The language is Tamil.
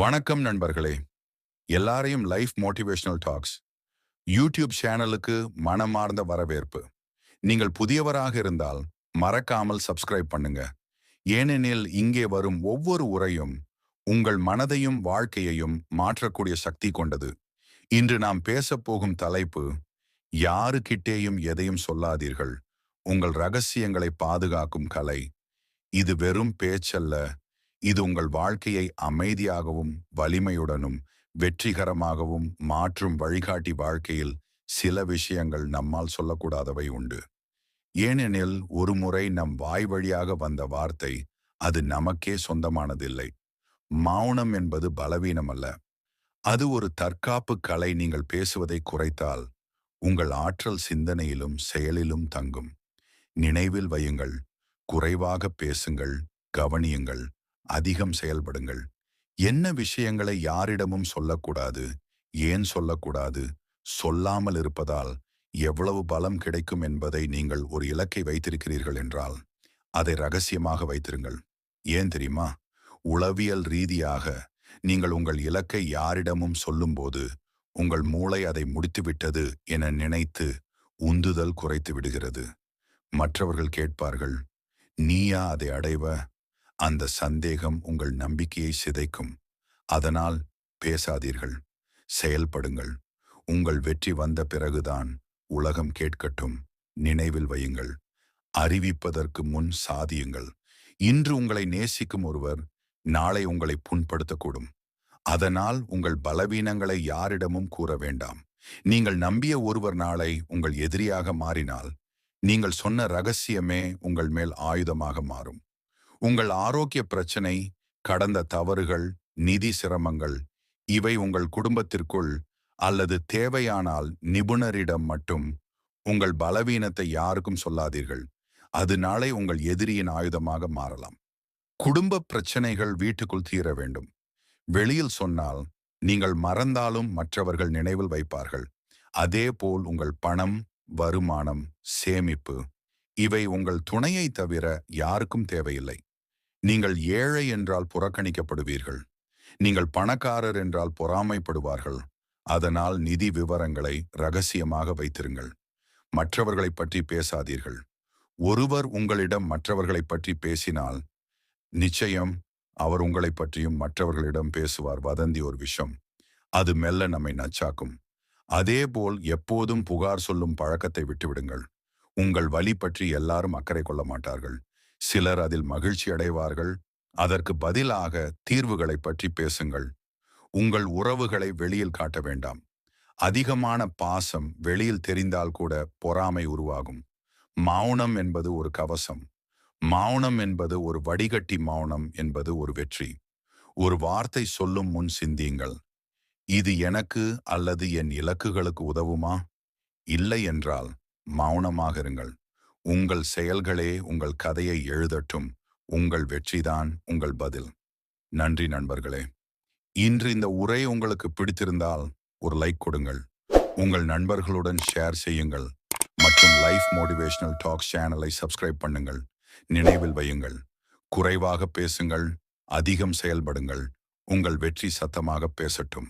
வணக்கம் நண்பர்களே. எல்லாரையும் லைஃப் மோட்டிவேஷனல் டாக்ஸ் யூடியூப் சேனலுக்கு மனமார்ந்த வரவேற்பு. நீங்கள் புதியவராக இருந்தால் மறக்காமல் சப்ஸ்கிரைப் பண்ணுங்க. ஏனெனில் இங்கே வரும் ஒவ்வொரு உரையும் உங்கள் மனதையும் வாழ்க்கையையும் மாற்றக்கூடிய சக்தி கொண்டது. இன்று நாம் பேசப்போகும் தலைப்பு யாருக்கிட்டேயும் எதையும் சொல்லாதீர்கள். உங்கள் ரகசியங்களை பாதுகாக்கும் கலை. இது வெறும் பேச்சல்ல இது உங்கள் வாழ்க்கையை அமைதியாகவும் வலிமையுடனும் வெற்றிகரமாகவும் மாற்றும் வழிகாட்டி வாழ்க்கையில் சில விஷயங்கள் நம்மால் சொல்லக்கூடாதவை உண்டு. ஏனெனில் ஒரு முறை நம் வாய் வழியாக வந்த வார்த்தை அது நமக்கே சொந்தமானதில்லை. மௌனம் என்பது பலவீனம் அல்ல அது ஒரு தற்காப்பு கலை நீங்கள் பேசுவதை குறைத்தால் உங்கள் ஆற்றல் சிந்தனையிலும் செயலிலும் தங்கும். நினைவில் வையுங்கள் குறைவாக பேசுங்கள் கவனியுங்கள் அதிகம் செயல்படுங்கள். என்ன விஷயங்களை யாரிடமும் சொல்லக்கூடாது ஏன் சொல்லக்கூடாது சொல்லாமல் இருப்பதால் எவ்வளவு பலம் கிடைக்கும் என்பதை நீங்கள் ஒரு இலக்கை வைத்திருக்கிறீர்கள் என்றால் அதை ரகசியமாக வைத்திருங்கள். ஏன் தெரியுமா? உளவியல் ரீதியாக நீங்கள் உங்கள் இலக்கை யாரிடமும் சொல்லும்போது உங்கள் மூளை அதை முடித்துவிட்டது என நினைத்து உந்துதல் குறைத்து விடுகிறது. மற்றவர்கள் கேட்பார்கள் நீயா அதை அடைவ? அந்த சந்தேகம் உங்கள் நம்பிக்கையை சிதைக்கும். அதனால் பேசாதீர்கள். செயல்படுங்கள். உங்கள் வெற்றி வந்த பிறகுதான் உலகம் கேட்கட்டும். நினைவில் வையுங்கள். அறிவிப்பதற்கு முன் சாதியுங்கள். இன்று உங்களை நேசிக்கும் ஒருவர் நாளை உங்களை புண்படுத்தக்கூடும். அதனால் உங்கள் பலவீனங்களை யாரிடமும் கூற வேண்டாம். நீங்கள் நம்பிய ஒருவர் நாளை உங்கள் எதிரியாக மாறினால் நீங்கள் சொன்ன ரகசியமே உங்கள் மேல் ஆயுதமாக மாறும். உங்கள் ஆரோக்கிய பிரச்சனை கடந்த தவறுகள் நிதி சிரமங்கள் இவை உங்கள் குடும்பத்திற்குள் அல்லது தேவையானால் நிபுணரிடம் மட்டும் உங்கள் பலவீனத்தை யாருக்கும் சொல்லாதீர்கள். அது நாளை உங்கள் எதிரியின் ஆயுதமாக மாறலாம். குடும்ப பிரச்சனைகள் வீட்டுக்குள் தீர வேண்டும். வெளியில் சொன்னால் நீங்கள் மறந்தாலும் மற்றவர்கள் நினைவில் வைப்பார்கள். அதேபோல் உங்கள் பணம் வருமானம் சேமிப்பு இவை உங்கள் துணையை தவிர யாருக்கும் தேவையில்லை. நீங்கள் ஏழை என்றால் புறக்கணிக்கப்படுவீர்கள். நீங்கள் பணக்காரர் என்றால் பொறாமைப்படுவார்கள். அதனால் நிதி விவரங்களை ரகசியமாக வைத்திருங்கள். மற்றவர்களை பற்றி பேசாதீர்கள். ஒருவர் உங்களிடம் மற்றவர்களை பற்றி பேசினால் நிச்சயம் அவர் உங்களை பற்றியும் மற்றவர்களிடம் பேசுவார். வதந்தி ஒரு விஷம். அது மெல்ல நம்மை நச்சாக்கும். அதேபோல் எப்போதும் புகார் சொல்லும் பழக்கத்தை விட்டுவிடுங்கள். உங்கள் வழி பற்றி எல்லாரும் அக்கறை கொள்ள மாட்டார்கள். சிலர் அதில் மகிழ்ச்சி அடைவார்கள். அதற்கு பதிலாக தீர்வுகளை பற்றி பேசுங்கள். உங்கள் உறவுகளை வெளியில் காட்ட வேண்டாம். அதிகமான பாசம் வெளியில் தெரிந்தால் கூட பொறாமை உருவாகும். மௌனம் என்பது ஒரு கவசம். மௌனம் என்பது ஒரு வடிகட்டி மௌனம் என்பது ஒரு வெற்றி. ஒரு வார்த்தை சொல்லும் முன் சிந்தியுங்கள். இது எனக்கு அல்லது என் இலக்குகளுக்கு உதவுமா? இல்லை என்றால் மௌனமாக இருங்கள். உங்கள் செயல்களே உங்கள் கதையை எழுதட்டும். உங்கள் வெற்றிதான் உங்கள் பதில். நன்றி நண்பர்களே. இன்று இந்த உரை உங்களுக்கு பிடித்திருந்தால் ஒரு லைக் கொடுங்கள். உங்கள் நண்பர்களுடன் ஷேர் செய்யுங்கள். மற்றும் லைஃப் மோட்டிவேஷனல் டாக் சேனலை சப்ஸ்கிரைப் பண்ணுங்கள். நினைவில் வையுங்கள். குறைவாக பேசுங்கள். அதிகம் செயல்படுங்கள். உங்கள் வெற்றி சத்தமாக பேசட்டும்.